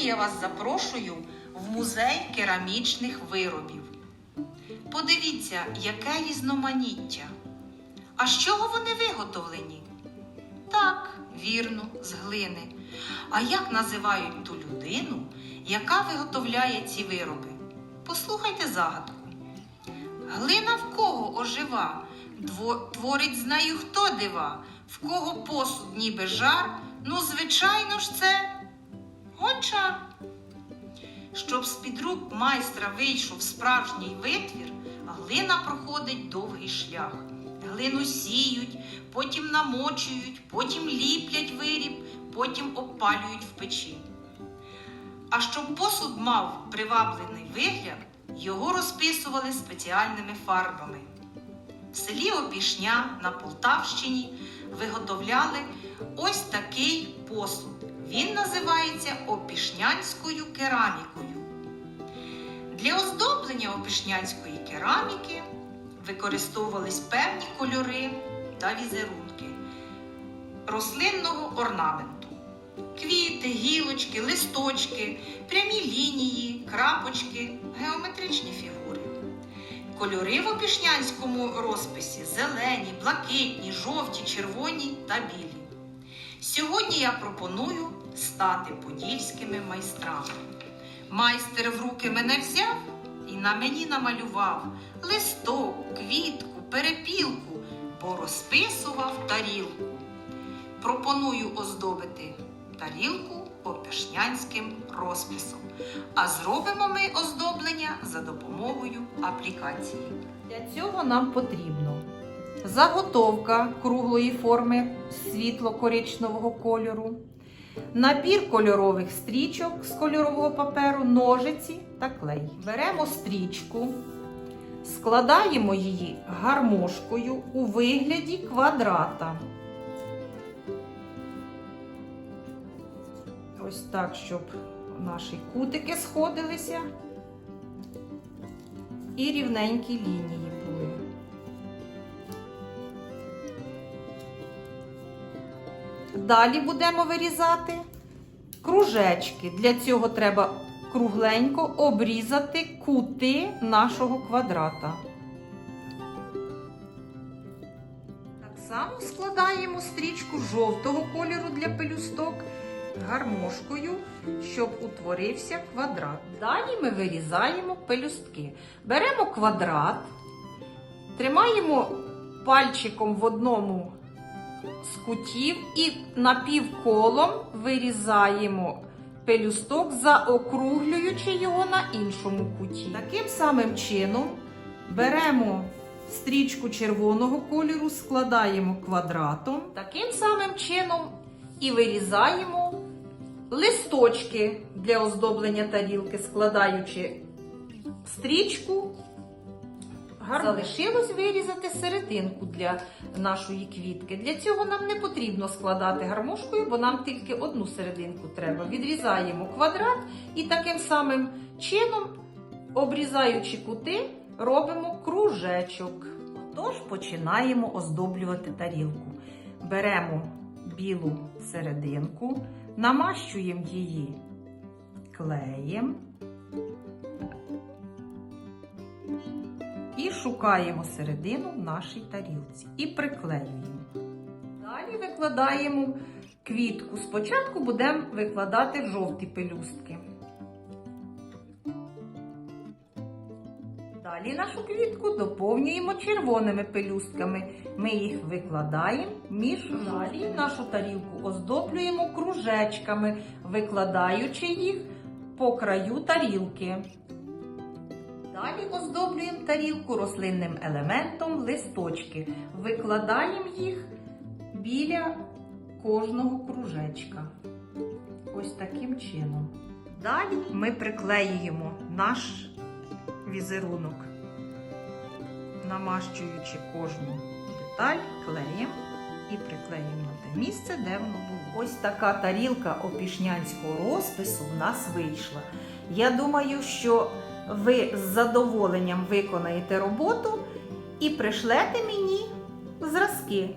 Я вас запрошую в музей керамічних виробів. Подивіться, яке різноманіття. А з чого вони виготовлені? Так, вірно, з глини. А як називають ту людину, яка виготовляє ці вироби? Послухайте загадку. Глина в кого ожива? Творить з нею хто дива? В кого посуд ніби жар? Ну, звичайно ж, це гончар. Щоб з-під рук майстра вийшов справжній витвір, глина проходить довгий шлях. Глину сіють, потім намочують, потім ліплять виріб, потім обпалюють в печі. А щоб посуд мав приваблений вигляд, його розписували спеціальними фарбами. В селі Опішня на Полтавщині виготовляли ось такий посуд. Він називається опішнянською керамікою. Для оздоблення опішнянської кераміки використовувались певні кольори та візерунки рослинного орнаменту. Квіти, гілочки, листочки, прямі лінії, крапочки, геометричні фігури. Кольори в опішнянському розписі зелені, блакитні, жовті, червоні та білі. Сьогодні я пропоную стати подільськими майстрами. Майстер в руки мене взяв і на мені намалював листок, квітку, перепілку, бо розписував тарілку. Пропоную оздобити тарілку опішнянським розписом. А зробимо ми оздоблення за допомогою аплікації. Для цього нам потрібно заготовка круглої форми світло-коричневого кольору, набір кольорових стрічок з кольорового паперу, ножиці та клей. Беремо стрічку, складаємо її гармошкою у вигляді квадрата. Ось так, щоб наші кутики сходилися і рівненькі лінії були. Далі будемо вирізати кружечки. Для цього треба кругленько обрізати кути нашого квадрата. Так само складаємо стрічку жовтого кольору для пелюсток гармошкою, щоб утворився квадрат. Далі ми вирізаємо пелюстки. Беремо квадрат, тримаємо пальчиком в одному з кутів і напівколом вирізаємо пелюсток, заокруглюючи його на іншому куті. Таким самим чином беремо стрічку червоного кольору, складаємо квадратом. Таким самим чином і вирізаємо листочки для оздоблення тарілки, складаючи стрічку. Гарно. Залишилось вирізати серединку для нашої квітки. Для цього нам не потрібно складати гармошкою, бо нам тільки одну серединку треба. Відрізаємо квадрат і таким самим чином, обрізаючи кути, робимо кружечок. Тож починаємо оздоблювати тарілку. Беремо білу серединку, намащуємо її клеєм. І шукаємо середину в нашій тарілці і приклеюємо. Далі викладаємо квітку. Спочатку будемо викладати жовті пелюстки. Далі нашу квітку доповнюємо червоними пелюстками. Ми їх викладаємо між далі нашу тарілку оздоблюємо кружечками, викладаючи їх по краю тарілки. Далі оздоблюємо тарілку рослинним елементом листочки. Викладаємо їх біля кожного кружечка. Ось таким чином. Далі ми приклеюємо наш візерунок, намащуючи кожну деталь клеєм і приклеїмо на те місце, де воно було. Ось така тарілка опішнянського розпису в нас вийшла. Я думаю, що ви з задоволенням виконаєте роботу і пришлете мені зразки.